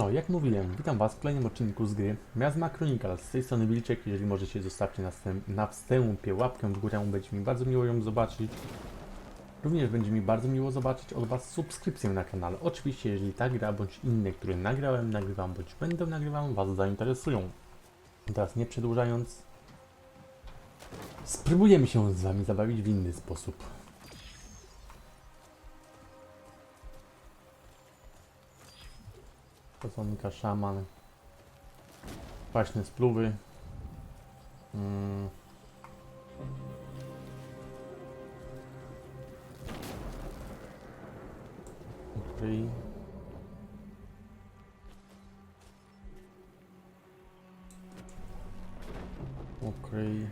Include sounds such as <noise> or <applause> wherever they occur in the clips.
No, jak mówiłem, witam Was w kolejnym odcinku z gry Miazma Chronicle. Z tej strony Wilczek, jeżeli możecie zostawcie na, wstęp, na wstępie łapkę w górę, będzie mi bardzo miło ją zobaczyć. Również będzie mi bardzo miło zobaczyć od Was subskrypcję na kanale. Oczywiście, jeżeli ta gra bądź inne, które nagrałem, nagrywam bądź będę nagrywał, Was zainteresują. Teraz nie przedłużając, spróbujemy się z Wami zabawić w inny sposób. Posonika szaman. Kwaśne spluwy. Mm. Okej. Okej.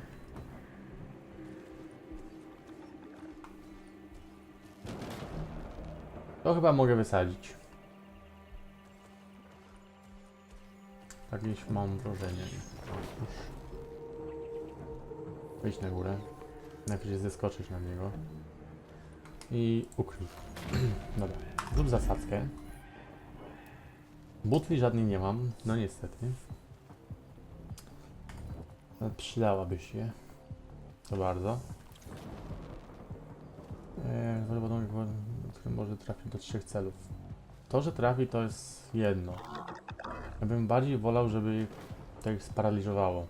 To chyba mogę wysadzić. Jakieś mam wrażenie. Już. Wejść na górę. Najpierw zeskoczyć na niego. I ukryć. <clears throat> Dobra. Zrób zasadzkę. Butli żadnej nie mam. No niestety. Ale Przydałaby się. To bardzo. Eee, który może trafić do trzech celów. To, że trafi, to jest jedno. Ja bym bardziej wolał, żeby to ich sparaliżowało.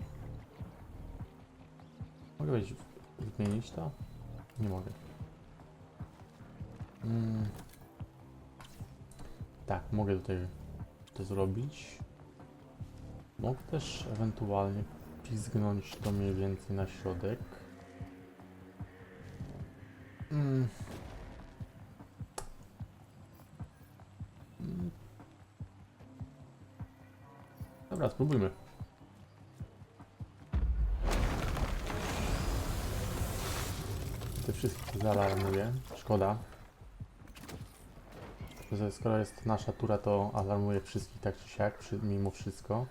Mogę wejść, zmienić to? Nie mogę. Mm. Tak, mogę tutaj to zrobić. Mogę też ewentualnie pizgnąć to mniej więcej na środek. Mm. Dobra, spróbujmy. Te wszystkie zaalarmuję. Szkoda. Że skoro jest nasza tura, to alarmuje wszystkich tak czy siak, przy, mimo wszystko.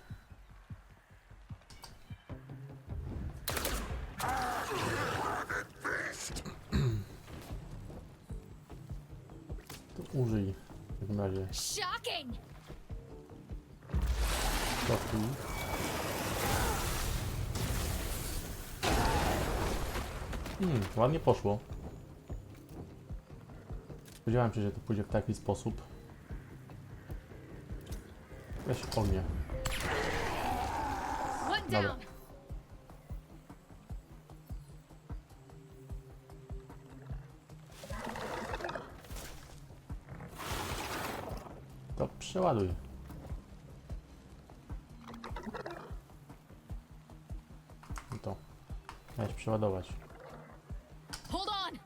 To użyj w takim razie! Dotknij. Hmm, ładnie poszło. Spodziewałem się, że to pójdzie w taki sposób. Ognia. One Dobra. To przeładuj. Przeładować. Hold on.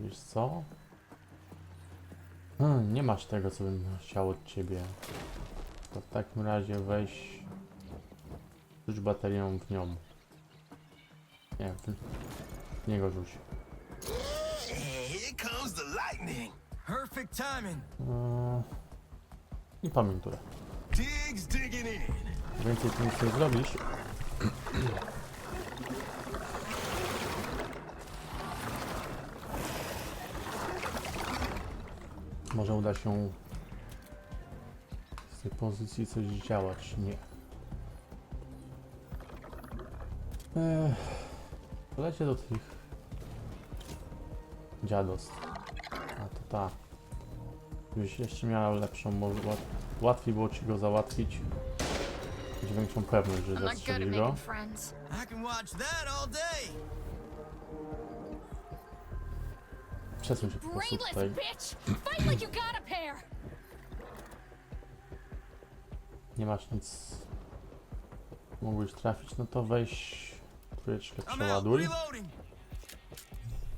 Wiesz co? Hmm, nie masz tego, co bym chciał od ciebie. To w takim razie weź... Rzuć baterią w nią. Nie, w, w niego rzuć. Here comes the lightning. Perfect timing. Eee, I pamiętuję. Więcej tu nic nie zrobisz. Może uda się z tej pozycji coś działać. Nie. Ech, polecie do tych dziadostw. A to ta. Gdybyś jeszcze miała lepszą, może łatwiej było ci go załatwić. Mieć większą pewność, że zastrzelisz go. Przesuń się po prostu tutaj. Nie masz nic. Mógłbyś trafić, no to weź trójeczkę przeładuj.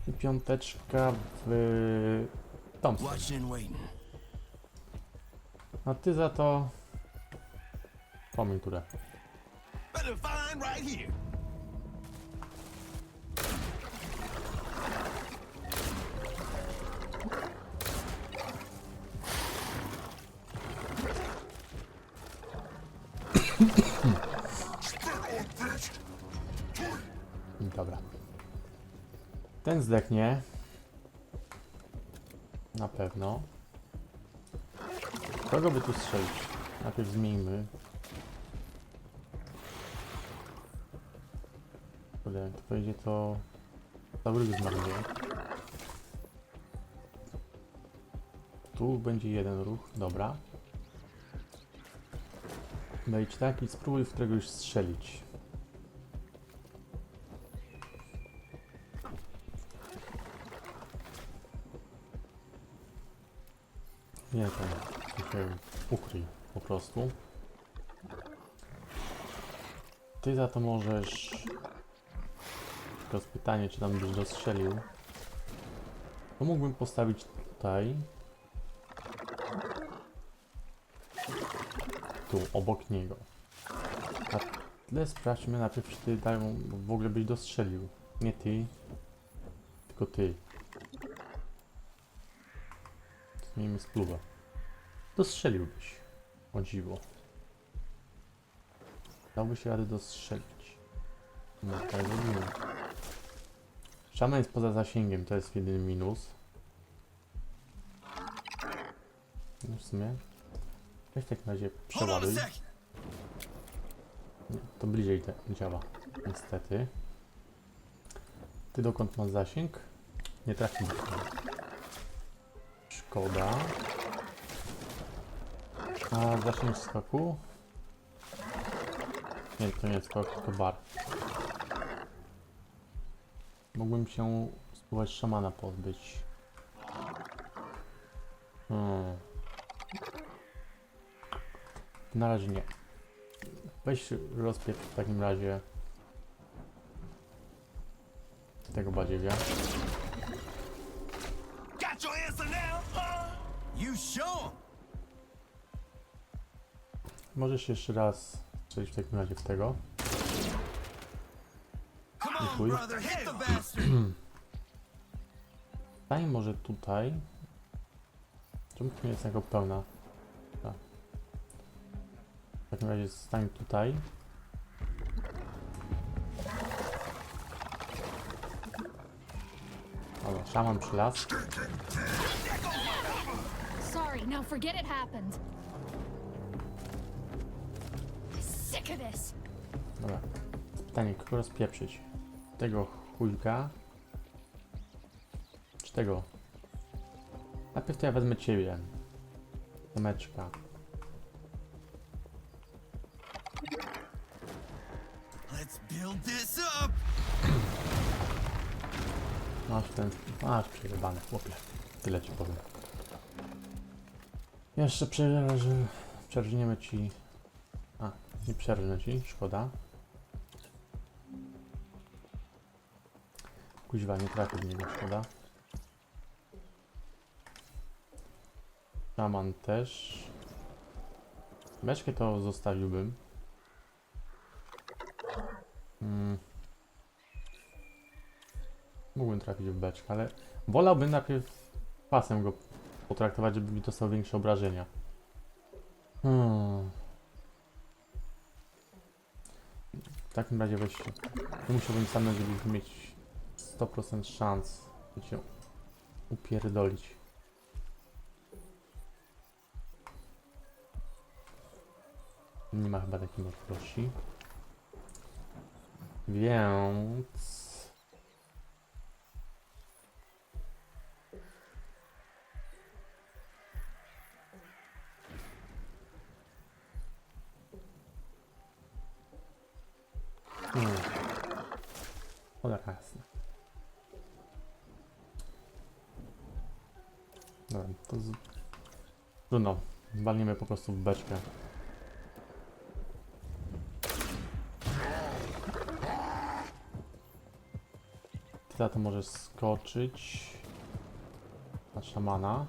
I piąteczka w tą A ty za to... Pomiń turę. Dobra. Ten zdechnie. Na pewno. Kogo by tu strzelić? Najpierw zmieńmy. Kurde, jak to wejdzie to... Cały ruch. Tu będzie jeden ruch, dobra. Wejdź tak i spróbuj w któregoś strzelić. Nie, się ukryj po prostu. Ty za to możesz... Tylko pytanie, czy tam byś dostrzelił. To mógłbym postawić tutaj. Tu, obok niego. A tyle sprawdźmy najpierw, czy ty dają w ogóle byś dostrzelił. Nie ty, tylko ty. Zmienimy spluwę. Dostrzeliłbyś. O dziwo. Dałbyś radę dostrzelić. No tak robimy. Szaman jest poza zasięgiem, to jest jedyny minus. No w sumie. Weź w takim razie przeładuj. Nie, to bliżej te, działa. Niestety. Ty dokąd masz zasięg? Nie trafi. Szkoda. A zasięg skoku? Nie, to nie skok, tylko bar. Mógłbym się spróbować szamana pozbyć. Hmm. Na razie nie. Weź rozpieprz w takim razie tego badziewia. Got your answer now, huh? You show. Możesz jeszcze raz strzelić w takim razie w tego. Dziękuję. Stań <clears throat> może tutaj. Czemu nie jest jako pełna? Tak. W takim razie stań tutaj. Dobra, szaman przylas. Sorry, now forget it happened. Sick of this. Dobra. Pytanie, kogo rozpieprzyć? Tego chujka? Czy tego? Najpierw to ja wezmę ciebie. Tomeczka. Let's build this up. Masz ten... Masz przejebane, chłopie. Tyle ci powiem. Jeszcze przerży... Przerżniemy ci... Nie przerżnę ci, szkoda. Kuźwa, nie trafię w niego, szkoda. Szaman też. Beczkę to zostawiłbym. Hmm. Mógłbym trafić w beczkę, ale wolałbym najpierw pasem go potraktować, żeby mi dostał większe obrażenia. Hmm. W takim razie weź się. Tu musiałbym sam, żeby mieć 100% szans, by cię upierdolić. Nie ma chyba takiej możliwości. Więc... Trudno. Walniemy po prostu w beczkę. Ty za to możesz skoczyć na szamana.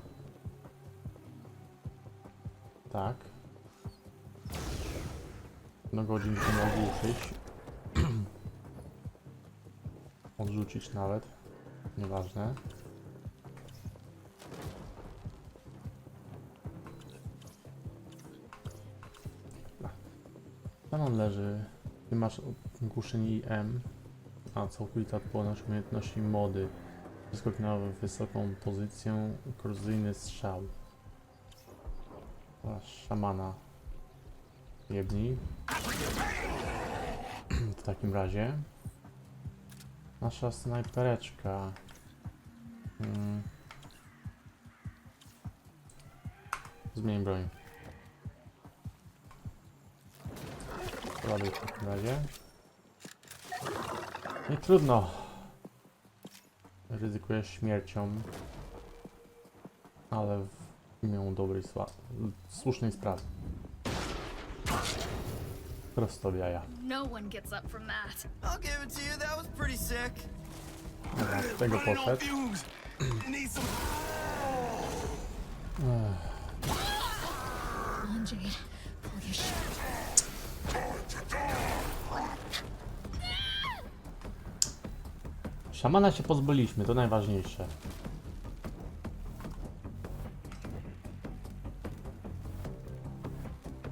Tak. No godzin to ogłuszyć. <clears throat> Odrzucić nawet. Nieważne. On leży. Ty masz ogłuszenie IM. A, całkowita odporność umiejętności mody. Skok na wysoką pozycję, korozyjny strzał. A, Szamana. Jebnij. <clears throat> W takim razie. Nasza snajpereczka. Hmm. Zmień broń. W takim razie. Nie trudno. Ryzykujesz śmiercią. Ale w imię dobrej, sła- słusznej sprawy. Prosto w jaja. No one gets up from that. I'll give it to you. That was pretty sick. Dobra, z tego poszedł. Szamana się pozbyliśmy, to najważniejsze.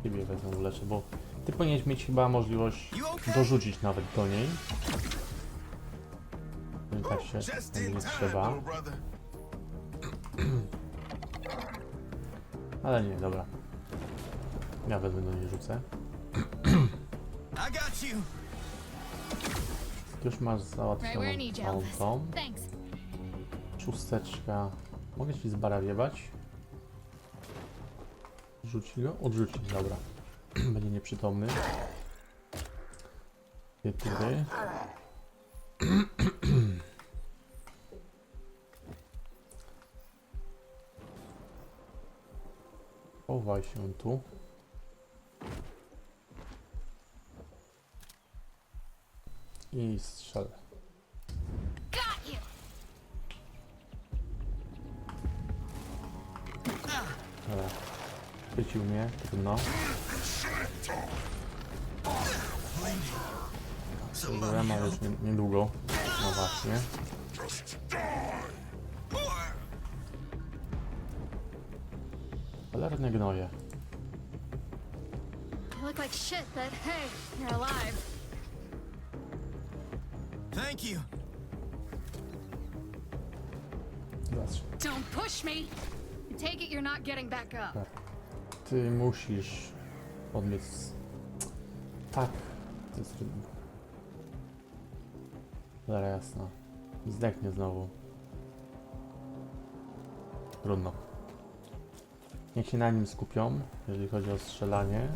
Ciebie wezmę uleczę, bo ty powinieneś mieć chyba możliwość dorzucić nawet do niej. No i tak się będzie in nie trzeba. <clears throat> Ale nie, dobra. Ja wezmę do niej rzucę. I got you. Ty już masz załatwioną tą. Szósteczka. Mogę ci z bara wjebać? Rzuci go? Odrzucić, dobra. <clears throat> Będzie nieprzytomny. Tury. <clears throat> Chowaj się tu. I strzel. Dobra. Chwycił mnie, trudno. Dobra, ma już nie, niedługo. No właśnie. Cholerne gnoje. You look like shit, but hey, you're alive. Thank you. Zobacz. Don't push me. Take it you're not getting back up. Ty musisz odmieć... Tak. To jest... Cholera jasna. Zdechnie znowu. Trudno. Niech się na nim skupią, jeżeli chodzi o strzelanie.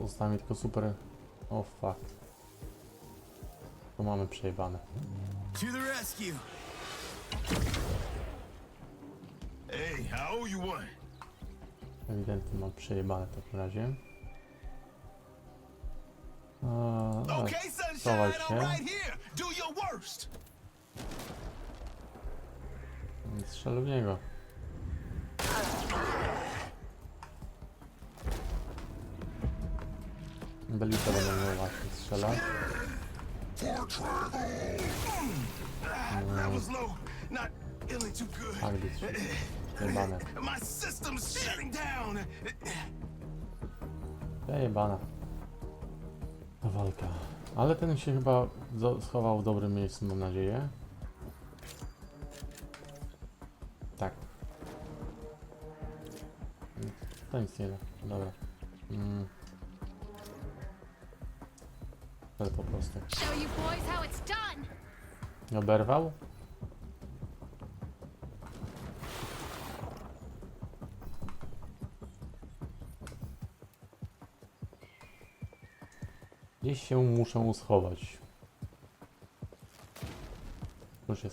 Zostanie tylko super... O fuck. To mamy przejebane. To the rescue. Hey, I owe you one. Ewidentnie mam przejebane w takim razie. Eee, Okay, sunshine. I'm right here. Do your worst. Strzel w niego. Belita będą miał właśnie strzelać. Good. Tak, <laughs> jebane. Ta walka. Ale ten się chyba schował w dobrym miejscu, mam nadzieję. Tak. To nic nie da. Dobra. Mm. Ale po prostu. Show you boys how it's done. Nie oberwał? Gdzieś się muszę schować. Tu się.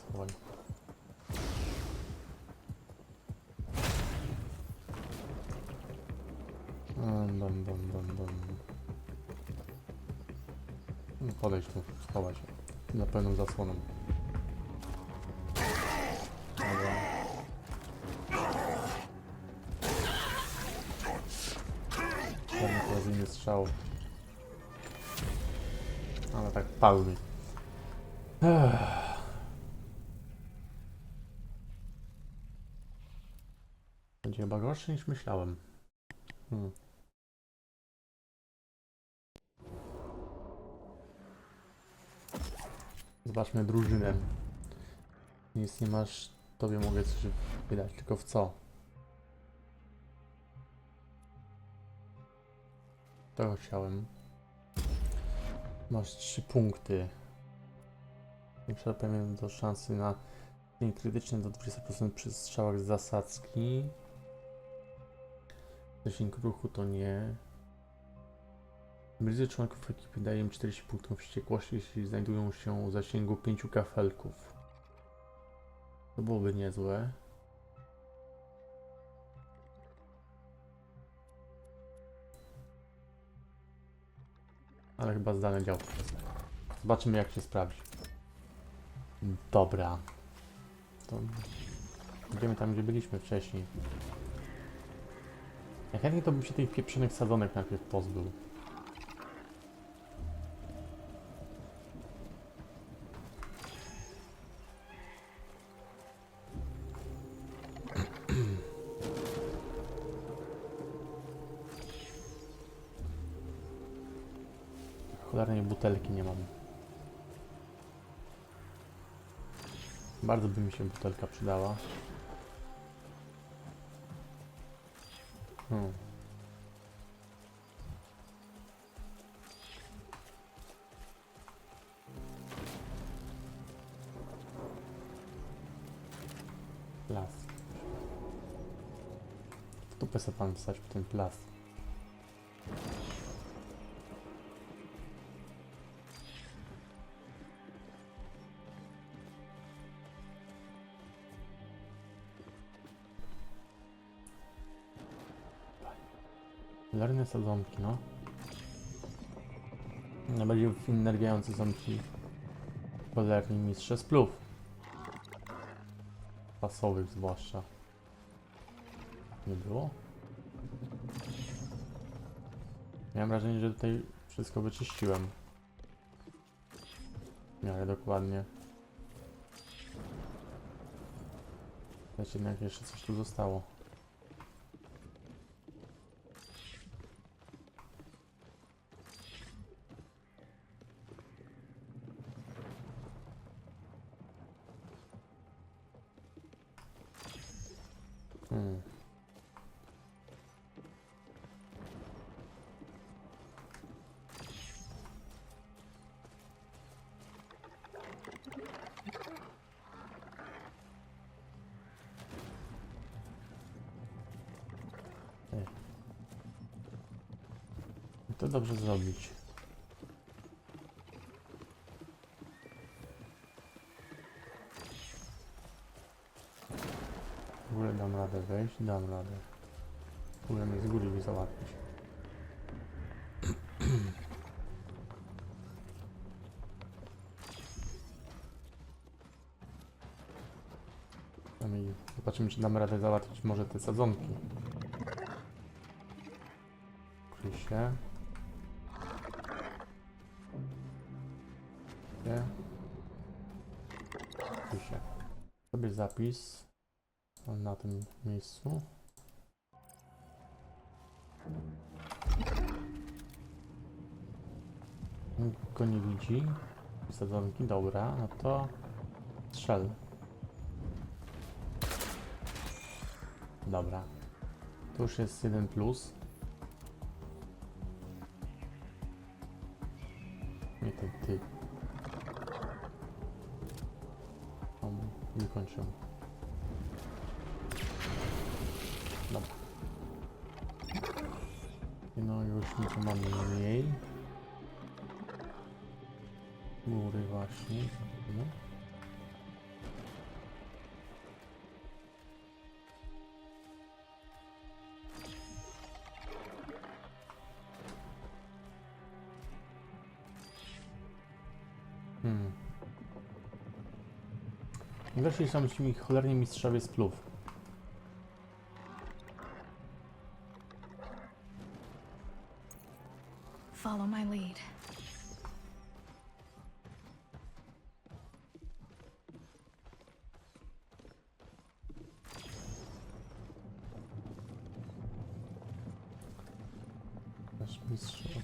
No, Podejdź tu, schowaj się. Na pełną zasłoną. Dobra. Strzał. Ale tak. Ech. Będzie chyba gorszy niż myślałem. Hmm. Zobaczmy drużynę. Nic nie masz, tobie mogę coś wydać, tylko w co? Tego chciałem. Masz 3 punkty. Większa do szansy na dzień krytyczny do 20% przy strzałach z zasadzki. Zasięg ruchu to nie. Bliżej członków ekipy daje im 40 punktów wściekłości, jeśli znajdują się w zasięgu 5 kafelków. To byłoby niezłe. Ale chyba zdane działko. Zobaczymy jak się sprawdzi. Dobra. To idziemy tam, gdzie byliśmy wcześniej. Jak chętnie to bym się tych pieprzonych sadzonek najpierw pozbył. Cholernej butelki nie mam. Bardzo by mi się butelka przydała. Hmm. Las. W dupę sobie pan wstać w ten plas. Larne sadzonki, no. Najbardziej nerwiający są ci cholerni mistrze splów. Pasowych zwłaszcza. Nie było? Miałem wrażenie, że tutaj wszystko wyczyściłem. Miarę dokładnie. Lecz jednak jeszcze coś tu zostało. To dobrze zrobić. W ogóle dam radę wejść? Dam radę. Mnie z góry mi załatwić. <clears throat> Przynajmniej Zobaczymy, czy damy radę załatwić może te sadzonki. Kryj się. Kryj się. Zapis na tym miejscu. Go nie widzi. Sadzonki, dobra, no to strzel. Dobra. To już jest jeden plus. Nie ten ty. Tam wykończę. Dobra. No już nieco mamy mniej. Góry właśnie. No. Hmm. Najgorsi są ci mi cholernie mistrzowie splów. Follow my lead. Aż mistrzu.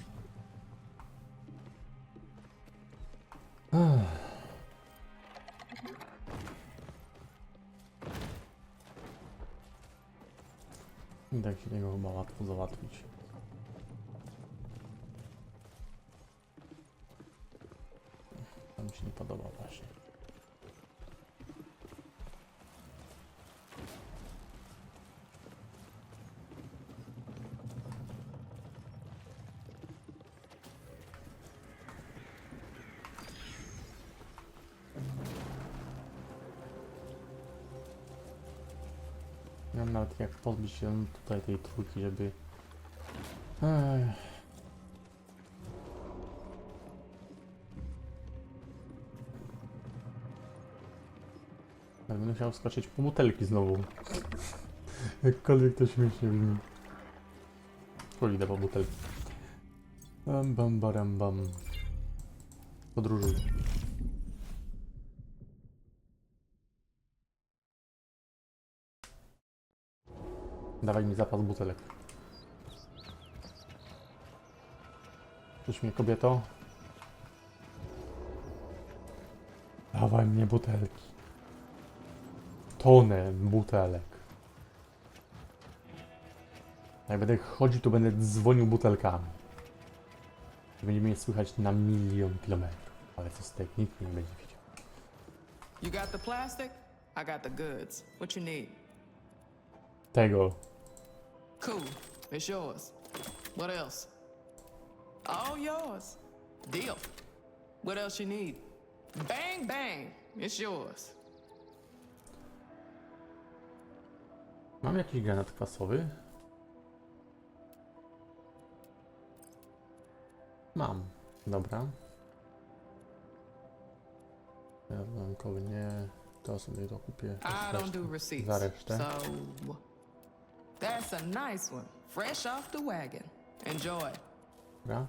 I tak się tego. Wiem nawet jak pozbyć się tutaj tej trójki, żeby... Ech. Będę musiał skoczyć po butelki znowu. <laughs> Jakkolwiek to śmiesznie brzmi. Pójdę po butelki. Bam bam baram bam. Podróżuj. Dawaj mi zapas butelek. Puść mnie kobieto. Dawaj mnie butelki. Tonę butelek. Jak będę chodził, to będę dzwonił butelkami. Będzie mnie słychać na milion kilometrów. Ale co z tego? Nikt nie będzie widział. You got the plastic? I got the goods. What you need? Tego. Cool. It's yours. What else? All yours. Deal. What else you need? Bang, bang. It's yours. Mam jakiś granat kwasowy? Mam. Dobra. Warunkowy nie. To sobie to kupię. I don't do receipts. Za resztę. So, that's a nice one. Fresh off the wagon. Enjoy. Dobra.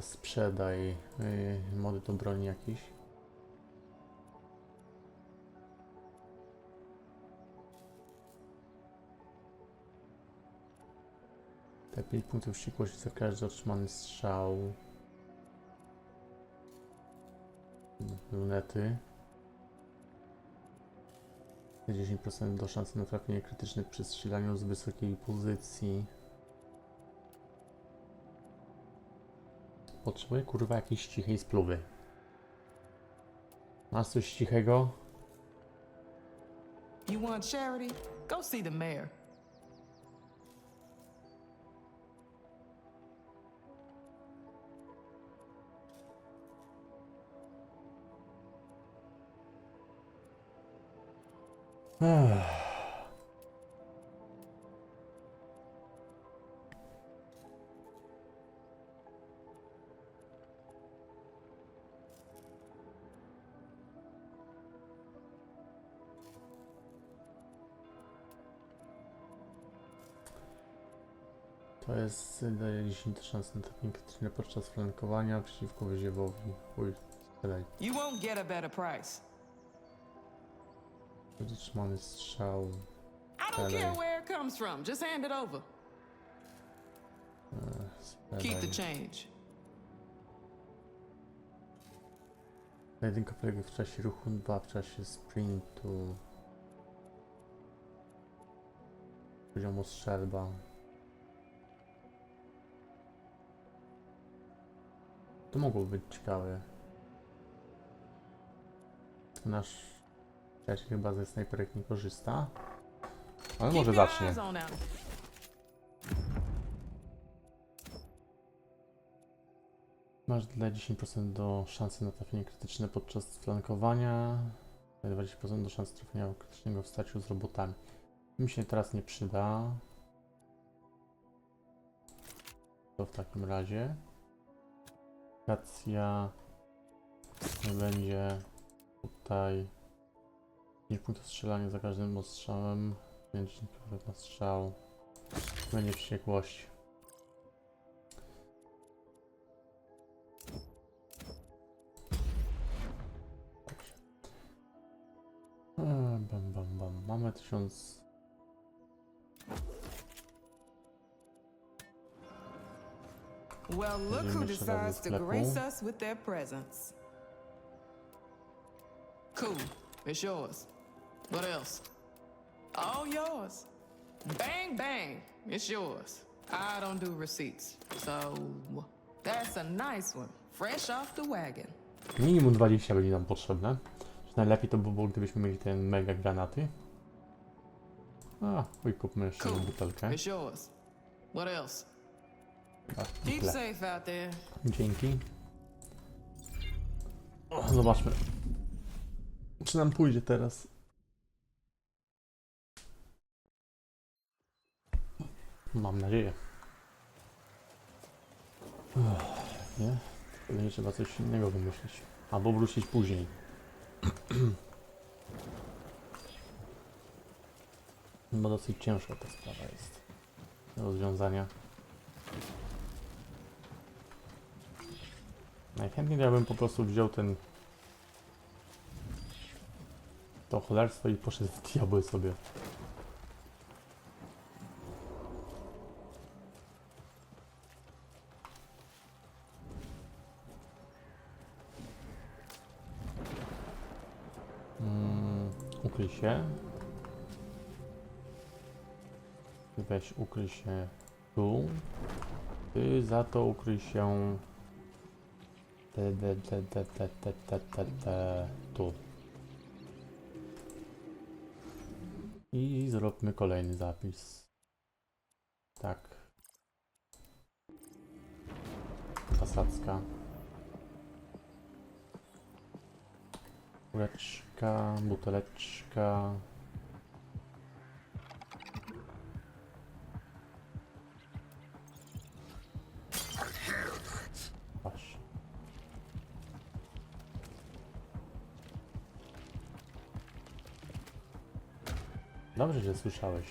Sprzedaj yy, mody do broni jakiś. Te 5 punktów wściekłości za każdy otrzymany strzał. Lunety. 10% do szansy na trafienie krytyczne przy strzelaniu z wysokiej pozycji. Potrzebuję kurwa jakiejś cichej spluwy. Masz coś cichego? You want charity? Go see the mayor. To jest daje 10 szans na trafienie krytyczne podczas flankowania przeciwko wyziewowi. Uj, strzelaj. You won't get a better price. Otrzymany strzał. I don't care where it comes from. Just hand it over. Keep the Sprzedaj. change. Jedynka polega w czasie ruchu, dwa w czasie sprintu. Poziomu strzelba. To mogło być ciekawe. Nasz przyjaciel chyba ze snajperek nie korzysta. Ale może zacznie. Masz dla 10% do szansy na trafienie krytyczne podczas flankowania. 20% do szansy trafienia krytycznego w starciu z robotami. Mi się teraz nie przyda. To w takim razie. Stacja nie będzie tutaj 5 punktów strzelania za każdym ostrzałem. 5 punktów na strzał. Będzie wściekłość. Dobrze. E, Bam, bam, bam. Mamy tysiąc. Well, look who decides to grace us with their presence. Cool. It's yours. What else? All yours. Bang, bang. It's yours. I don't do receipts. So, that's a nice one. Fresh off the wagon. Minimum 20 będzie nam potrzebne. Najlepiej to by było, gdybyśmy mieli te mega granaty. A, i kupmy jeszcze Cool. butelkę. It's yours. What else? A, Keep tyle. safe out there. Dzięki. O, zobaczmy. Czy nam pójdzie teraz? Mam nadzieję. Uff, nie? Pewnie trzeba coś innego wymyślić. Albo wrócić później. <clears throat> Bo dosyć ciężka ta sprawa jest. Do rozwiązania. Najchętniej ja bym po prostu wziął ten to cholerstwo i poszedł w diabły sobie. Mm, ukryj się. Ty Weź ukryj się tu. Ty za to ukryj się te, te, te, te, te, te, te, te, te, tu. I zróbmy kolejny zapis. Tak. Zasadzka. Kuleczka, buteleczka. Patrz. Dobrze, że słyszałeś.